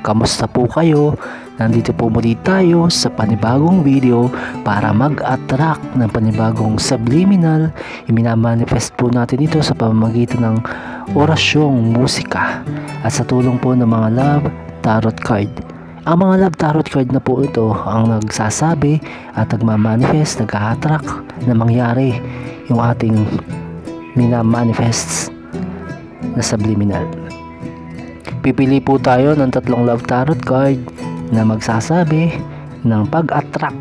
Kamusta po kayo? Nandito po muli tayo sa panibagong video para mag-attract ng panibagong subliminal. Iminamanifest po natin ito sa pamamagitan ng orasyong musika at sa tulong po ng mga love tarot card. Ang mga love tarot card na po ito ang nagsasabi at nagmamanifest, nag-attract na mangyari yung ating minamanifests na subliminal. Pipili po tayo ng tatlong love tarot card na magsasabi ng pag-attract.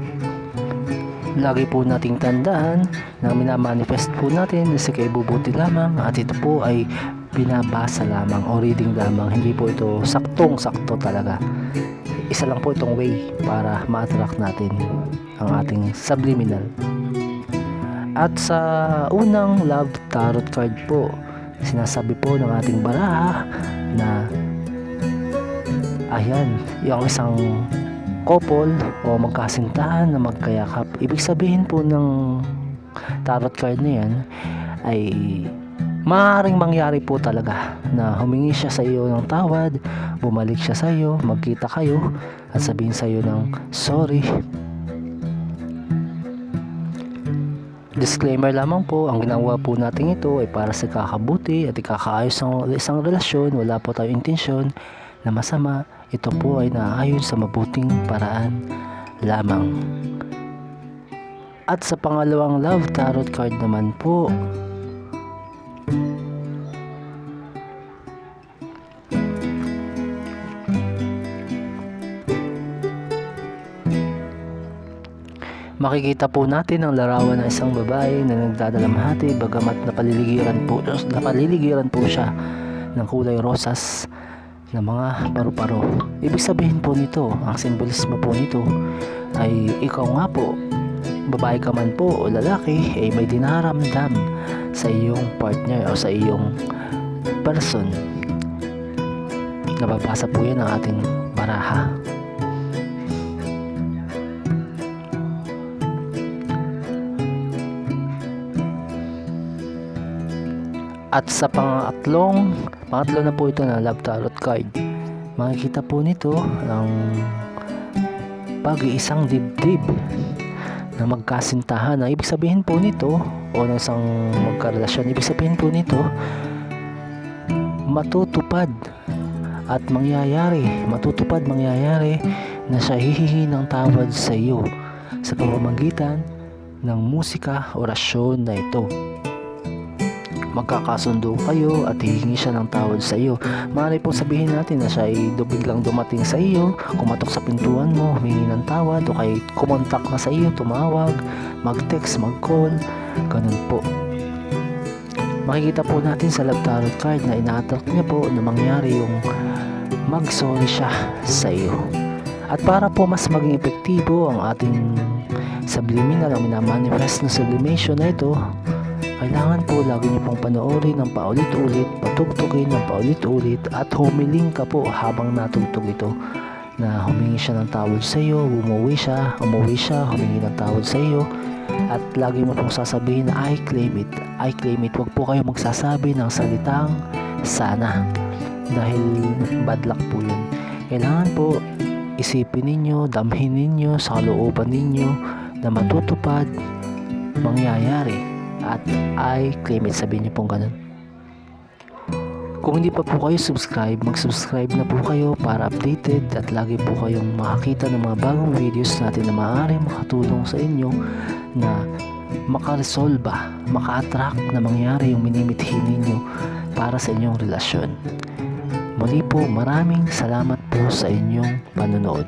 Lagi po nating tandaan na minamanifest po natin na si kay bubuti lamang at ito po ay binabasa lamang o reading lamang. Hindi po ito saktong-sakto talaga. Isa lang po itong way para ma-attract natin ang ating subliminal. At sa unang love tarot card po, sinasabi po ng ating baraha na ayan, yung isang couple o magkasintahan na magkayakap. Ibig sabihin po ng tarot card na yan ay maaaring mangyari po talaga na humingi siya sa iyo ng tawad, bumalik siya sa iyo, magkita kayo at sabihin sa iyo ng sorry. Disclaimer lamang po, ang ginawa po natin ito ay para sa kakabuti at ikakaayos ng isang relasyon. Wala po tayong intensyon na masama. Ito po ay naaayon sa mabuting paraan lamang. At sa pangalawang love tarot card naman po, makikita po natin ang larawan ng isang babae na nagdadalamhati bagamat napaliligiran po, napaliligiran po siya ng kulay rosas na mga paru-paro. Ibig sabihin po nito, ang simbolismo po nito ay ikaw nga po, babae ka man po o lalaki, ay may dinaramdam sa iyong partner o sa iyong person. Nababasa po yan ng ating baraha. At sa pangatlong, pangatlo na po ito na love tarot card. Makikita po nito ang pag-iisang dibdib na magkasintahan. Na ibig sabihin po nito o ng isang magkarelasyon, ibig sabihin po nito matutupad at mangyayari, matutupad mangyayari na siya hihihi ng tawad sa iyo sa pamamagitan ng musika, orasyon na ito magkakasundo kayo at hihingi siya ng tawad sa iyo. Maaari pong sabihin natin na siya ay biglang dumating sa iyo, kumatok sa pintuan mo, humingi ng tawad o kay kumontak na sa iyo, tumawag, mag-text, mag-call, ganun po. Makikita po natin sa love tarot card na ina-attract niya po na mangyari yung mag-sorry siya sa iyo. At para po mas maging epektibo ang ating subliminal, ang minamanifest na sublimation na ito, kailangan po lagi niyo pong panoorin ng paulit-ulit, patugtugin ng paulit-ulit at humiling ka po habang natugtog ito na humingi siya ng tawad sa iyo, bumuwi siya, umuwi siya, humingi ng tawad sa iyo at lagi mo pong sasabihin na I claim it, I claim it. Huwag po kayo magsasabi ng salitang sana dahil bad luck po yun. Kailangan po isipin ninyo, damhin ninyo sa kalooban ninyo na matutupad mangyayari at I claim it. Sabihin niyo pong ganun. Kung hindi pa po kayo subscribe, mag-subscribe na po kayo para updated at lagi po kayong makakita ng mga bagong videos natin na maaaring makatulong sa inyo na makaresolba, maka-attract na mangyari yung minimithi ninyo para sa inyong relasyon. Muli po, maraming salamat po sa inyong panonood.